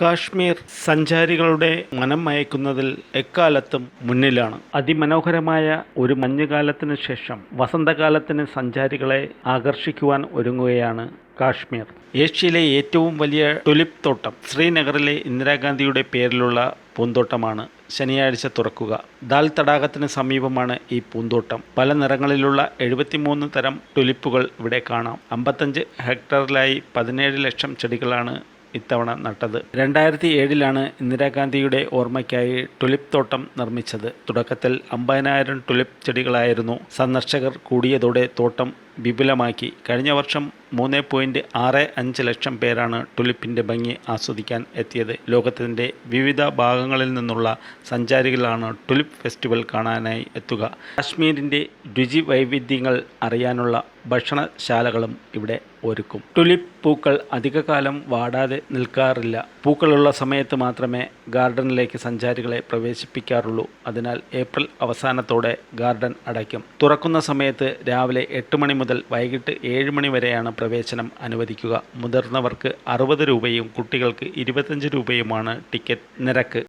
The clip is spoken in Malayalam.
കാശ്മീർ സഞ്ചാരികളുടെ മനം മയക്കുന്നതിൽ എക്കാലത്തും മുന്നിലാണ്. അതിമനോഹരമായ ഒരു മഞ്ഞുകാലത്തിന് ശേഷം വസന്തകാലത്തിന് സഞ്ചാരികളെ ആകർഷിക്കുവാൻ ഒരുങ്ങുകയാണ് കാശ്മീർ. ഏഷ്യയിലെ ഏറ്റവും വലിയ ടുലിപ്പ് തോട്ടം ശ്രീനഗറിലെ ഇന്ദിരാഗാന്ധിയുടെ പേരിലുള്ള പൂന്തോട്ടമാണ് ശനിയാഴ്ച തുറക്കുക. ദാൽ തടാകത്തിന് സമീപമാണ് ഈ പൂന്തോട്ടം. പല നിറങ്ങളിലുള്ള എഴുപത്തിമൂന്ന് തരം ടുലിപ്പുകൾ ഇവിടെ കാണാം. അമ്പത്തഞ്ച് ഹെക്ടറിലായി പതിനേഴ് ലക്ഷം ചെടികളാണ് ഇത്തവണ നട്ടത്. രണ്ടായിരത്തി ഏഴിലാണ് ഇന്ദിരാഗാന്ധിയുടെ ഓർമ്മയ്ക്കായി ടുലിപ്പ് തോട്ടം നിർമ്മിച്ചത്. തുടക്കത്തിൽ അമ്പതിനായിരം ടുലിപ്പ് ചെടികളായിരുന്നു സന്ദർശകർ കൂടിയതോടെ തോട്ടം വിപുലമാക്കി. കഴിഞ്ഞ വർഷം മൂന്ന് പോയിന്റ് ആറ് അഞ്ച് ലക്ഷം പേരാണ് ടുലിപ്പിന്റെ ഭംഗി ആസ്വദിക്കാൻ എത്തിയത്. ലോകത്തിന്റെ വിവിധ ഭാഗങ്ങളിൽ നിന്നുള്ള സഞ്ചാരികളാണ് ടുലിപ്പ് ഫെസ്റ്റിവൽ കാണാനായി എത്തുക. കാശ്മീരിന്റെ രുചി വൈവിധ്യങ്ങൾ അറിയാനുള്ള ഭക്ഷണശാലകളും ഇവിടെ ഒരുക്കും. ടുലിപ്പ് പൂക്കൾ അധികകാലം വാടാതെ നിൽക്കാറില്ല. പൂക്കളുള്ള സമയത്ത് മാത്രമേ ഗാർഡനിലേക്ക് സഞ്ചാരികളെ പ്രവേശിപ്പിക്കാറുള്ളൂ. അതിനാൽ ഏപ്രിൽ അവസാനത്തോടെ ഗാർഡൻ അടയ്ക്കും. തുറക്കുന്ന സമയത്ത് രാവിലെ എട്ട് മണി മുതൽ വൈകിട്ട് ഏഴ് മണി വരെയാണ് പ്രവേശനം അനുവദിക്കുക. മുതിർന്നവർക്ക് അറുപത് രൂപയും കുട്ടികൾക്ക് ഇരുപത്തഞ്ച് രൂപയുമാണ് ടിക്കറ്റ് നിരക്ക്.